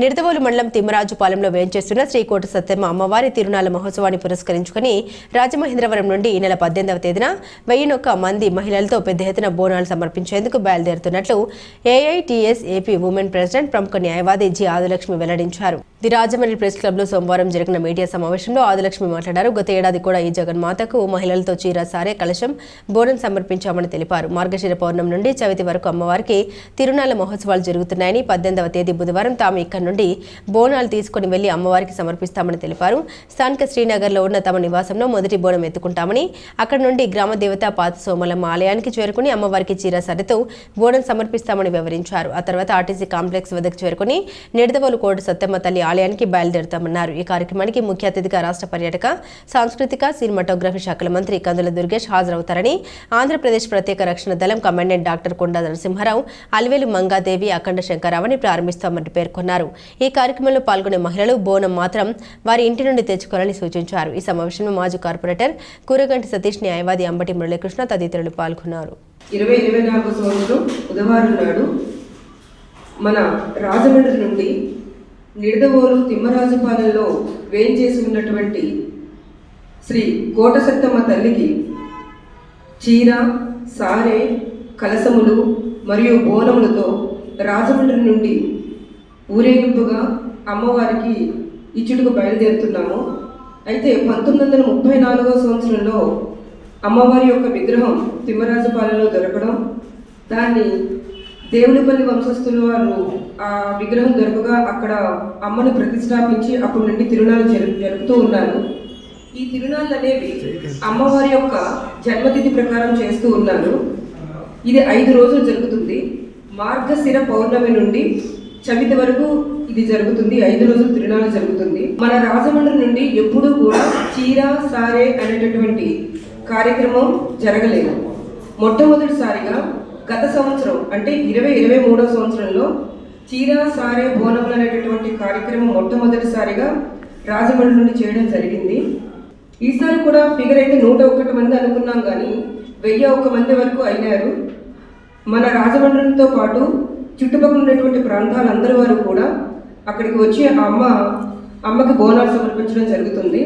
నిడదవోలు మండలం తిమ్మరాజుపాలెంలో వేంచేస్తున్న శ్రీకోట సత్యమ్మ అమ్మవారి తిరునాళ్ళ మహోత్సవాన్ని పురస్కరించుకుని రాజమహేంద్రవరం నుండి ఈ నెల పద్దెనిమిదవ తేదీన వెయ్యినొక్క మంది మహిళలతో పెద్ద ఎత్తున బోనాలు సమర్పించేందుకు బయలుదేరుతున్నట్లు ఏఐటీఎస్ ఏపీ ఉమెన్ ప్రెసిడెంట్ ప్రముఖ న్యాయవాది జి ఆదిలక్ష్మి వెల్లడించారు. ది రాజమండ్రి ప్రెస్ క్లబ్లో సోమవారం జరిగిన మీడియా సమావేశంలో ఆదిలక్ష్మి మాట్లాడారు. గత ఏడాది కూడా ఈ జగన్మాతకు మహిళలతో చీర సారే కలశం బోనం సమర్పించామని తెలిపారు. మార్గశిర పౌర్ణం నుండి చవితి వరకు అమ్మవారికి తిరునాళ్ళ మహోత్సవాలు జరుగుతున్నాయని పద్దెనిమిదవ తేదీ బుధవారం తాము ఇక్కడి నుండి బోనాలు తీసుకుని వెళ్ళి అమ్మవారికి సమర్పిస్తామని తెలిపారు. స్థానిక శ్రీనగర్లో ఉన్న తమ నివాసంలో మొదటి బోనం ఎత్తుకుంటామని అక్కడ నుండి గ్రామ దేవత పాత సోమలమ్మ ఆలయానికి చేరుకుని అమ్మవారికి చీర సరితో బోనం సమర్పిస్తామని వివరించారు. ఆ తర్వాత ఆర్టీసీ కాంప్లెక్స్ వద్దకు చేరుకుని నిడదవోలు కోట సత్తమ్మ తల్లి ఆలయానికి బయలుదేరుతామన్నారు. ఈ కార్యక్రమానికి ముఖ్య అతిథిగా రాష్ట్ర పర్యాటక సాంస్కృతిక సినిమాటోగ్రఫీ శాఖల మంత్రి కందుల దుర్గేష్ హాజరవుతారని ఆంధ్రప్రదేశ్ ప్రత్యేక రక్షణ దళం కమాండెంట్ డాక్టర్ కొండా నరసింహారావు అలివేలు మంగాదేవి అఖండ శంకరావని ప్రారంభిస్తామని పేర్కొన్నారు. ఈ కార్యక్రమంలో పాల్గొనే మహిళలు బోనం మాత్రం వారి ఇంటి నుండి తెచ్చుకోవాలని సూచించారు. ఈ సమావేశంలో మాజీ కార్పొరేటర్ కూరగంటి సతీష్ న్యాయవాది అంబటి మురళీకృష్ణ తదితరులు పాల్గొన్నారు. ఇరవై ఇరవై నాలుగు సంవత్సరం బుధవారం నాడు మన రాజమండ్రి నుండి నిడదవోలు తిమ్మరాజుపాలెంలో వేయించేసి ఉన్నటువంటి శ్రీ కోటసత్తమ్మ తల్లికి చీర సారె కలసములు మరియు బోనములతో రాజమండ్రి నుండి ఊరేగింపుగా అమ్మవారికి ఇచ్చుటకు బయలుదేరుతున్నాము. అయితే పంతొమ్మిది వందల ముప్పై నాలుగో సంవత్సరంలో అమ్మవారి యొక్క విగ్రహం తిమ్మరాజుపాలెంలో దొరకడం దాన్ని దేవునిపల్లి వంశస్థుల వారు ఆ విగ్రహం దొరకగా అక్కడ అమ్మను ప్రతిష్టాపించి అప్పటి నుండి తిరునాళ్ళు జరు జరుపుతూ ఉన్నారు. ఈ తిరునాళ్ళు అనేవి అమ్మవారి యొక్క జన్మతిథి ప్రకారం చేస్తూ ఉన్నారు. ఇది ఐదు రోజులు జరుగుతుంది. మార్గశిర పౌర్ణమి నుండి చవితి వరకు ఇది జరుగుతుంది. ఐదు రోజులు తిరునాళ్ళు జరుగుతుంది. మన రాజమండ్రి నుండి ఎప్పుడూ కూడా చీర సారే అనేటటువంటి కార్యక్రమం జరగలేదు. మొట్టమొదటిసారిగా గత సంవత్సరం అంటే ఇరవై ఇరవై మూడో సంవత్సరంలో చీర సారే బోనములు అనేటటువంటి కార్యక్రమం మొట్టమొదటిసారిగా రాజమండ్రి నుండి చేయడం జరిగింది. ఈసారి కూడా ఫిగర్ అయితే నూట ఒకటి మంది అనుకున్నాం కానీ వెయ్యి ఒక్క మంది వరకు అయినారు. మన రాజమండ్రితో పాటు చుట్టుపక్కల ఉన్నటువంటి ప్రాంతాలందరి వారు కూడా అక్కడికి వచ్చి అమ్మ అమ్మకి బోనాలు సమర్పించడం జరుగుతుంది.